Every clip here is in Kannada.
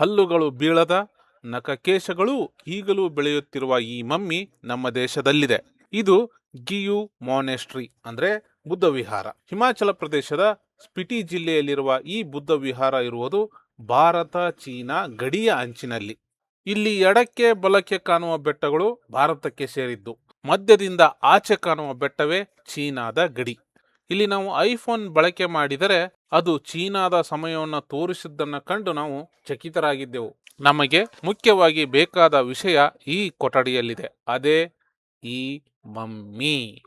ಹಲ್ಲುಗಳು ಬೀಳದ ನಖಕೇಶಗಳು ಈಗಲೂ ಬೆಳೆಯುತ್ತಿರುವ ಈ ಮಮ್ಮಿ ನಮ್ಮ ದೇಶದಲ್ಲಿದೆ. ಇದು ಗಿಯು ಮಾನೆಸ್ಟ್ರಿ ಅಂದ್ರೆ ಬುದ್ಧ ವಿಹಾರ ಹಿಮಾಚಲ ಪ್ರದೇಶದ ಸ್ಪಿಟಿ ಜಿಲ್ಲೆಯಲ್ಲಿರುವ ಈ ಬುದ್ಧ ವಿಹಾರ ಇರುವುದು ಭಾರತ ಚೀನಾ ಗಡಿಯ ಅಂಚಿನಲ್ಲಿ. ಇಲ್ಲಿ ಎಡಕ್ಕೆ ಬಲಕ್ಕೆ ಕಾಣುವ ಬೆಟ್ಟಗಳು ಭಾರತಕ್ಕೆ ಸೇರಿದ್ದು, ಮಧ್ಯದಿಂದ ಆಚೆ ಕಾಣುವ ಬೆಟ್ಟವೇ ಚೀನಾದ ಗಡಿ. ಇಲ್ಲಿ ನಾವು ಐಫೋನ್ ಬಳಕೆ ಮಾಡಿದರೆ ಅದು ಚೀನಾದ ಸಮಯವನ್ನು ತೋರಿಸಿದ್ದನ್ನು ಕಂಡು ನಾವು ಚಕಿತರಾಗಿದ್ದೆವು. ನಮಗೆ ಮುಖ್ಯವಾಗಿ ಬೇಕಾದ ವಿಷಯ ಈ ಕೊಠಡಿಯಲ್ಲಿದೆ. ಅದೇ ಈ ಮಮ್ಮಿ.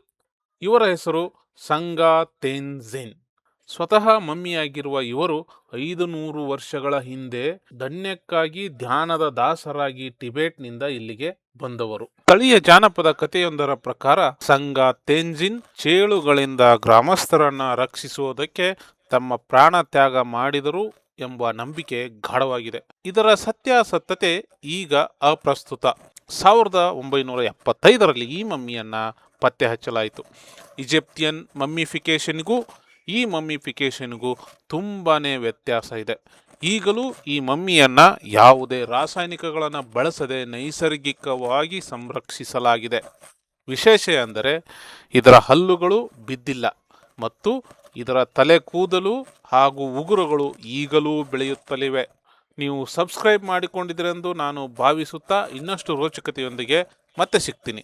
ಇವರ ಹೆಸರು ಸಂಗಾ ತೆನ್ಜಿನ್. ಸ್ವತಃ ಮಮ್ಮಿಯಾಗಿರುವ ಇವರು ಐದು ನೂರು ವರ್ಷಗಳ ಹಿಂದೆ ಧನ್ಯಕ್ಕಾಗಿ ಧ್ಯಾನದ ದಾಸರಾಗಿ ಟಿಬೆಟ್ನಿಂದ ಇಲ್ಲಿಗೆ ಬಂದವರು. ಸ್ಥಳೀಯ ಜಾನಪದ ಕಥೆಯೊಂದರ ಪ್ರಕಾರ, ಸಂಘ ತೆಂಜಿನ್ ಚೇಳುಗಳಿಂದ ಗ್ರಾಮಸ್ಥರನ್ನ ರಕ್ಷಿಸುವುದಕ್ಕೆ ತಮ್ಮ ಪ್ರಾಣ ತ್ಯಾಗ ಮಾಡಿದರು ಎಂಬ ನಂಬಿಕೆ ಗಾಢವಾಗಿದೆ. ಇದರ ಸತ್ಯಾಸತ್ಯತೆ ಈಗ ಅಪ್ರಸ್ತುತ. ಸಾವಿರದ ಒಂಬೈನೂರ ಎಪ್ಪತ್ತೈದರಲ್ಲಿ ಈ ಮಮ್ಮಿಯನ್ನ ಪತ್ತೆ ಹಚ್ಚಲಾಯಿತು. ಈಜಿಪ್ತಿಯನ್ ಮಮ್ಮಿಫಿಕೇಶನ್ಗೂ ಈ ಮಮ್ಮಿಫಿಕೇಶನ್ಗೂ ತುಂಬಾ ವ್ಯತ್ಯಾಸ ಇದೆ. ಈಗಲೂ ಈ ಮಮ್ಮಿಯನ್ನು ಯಾವುದೇ ರಾಸಾಯನಿಕಗಳನ್ನು ಬಳಸದೆ ನೈಸರ್ಗಿಕವಾಗಿ ಸಂರಕ್ಷಿಸಲಾಗಿದೆ. ವಿಶೇಷ ಅಂದರೆ ಇದರ ಹಲ್ಲುಗಳು ಬಿದ್ದಿಲ್ಲ ಮತ್ತು ಇದರ ತಲೆ ಕೂದಲು ಹಾಗೂ ಉಗುರುಗಳು ಈಗಲೂ ಬೆಳೆಯುತ್ತಲಿವೆ. ನೀವು ಸಬ್ಸ್ಕ್ರೈಬ್ ಮಾಡಿಕೊಂಡಿದ್ದೀರೆಂದು ನಾನು ಭಾವಿಸುತ್ತಾ ಇನ್ನಷ್ಟು ರೋಚಕತೆಯೊಂದಿಗೆ ಮತ್ತೆ ಸಿಗ್ತೀನಿ.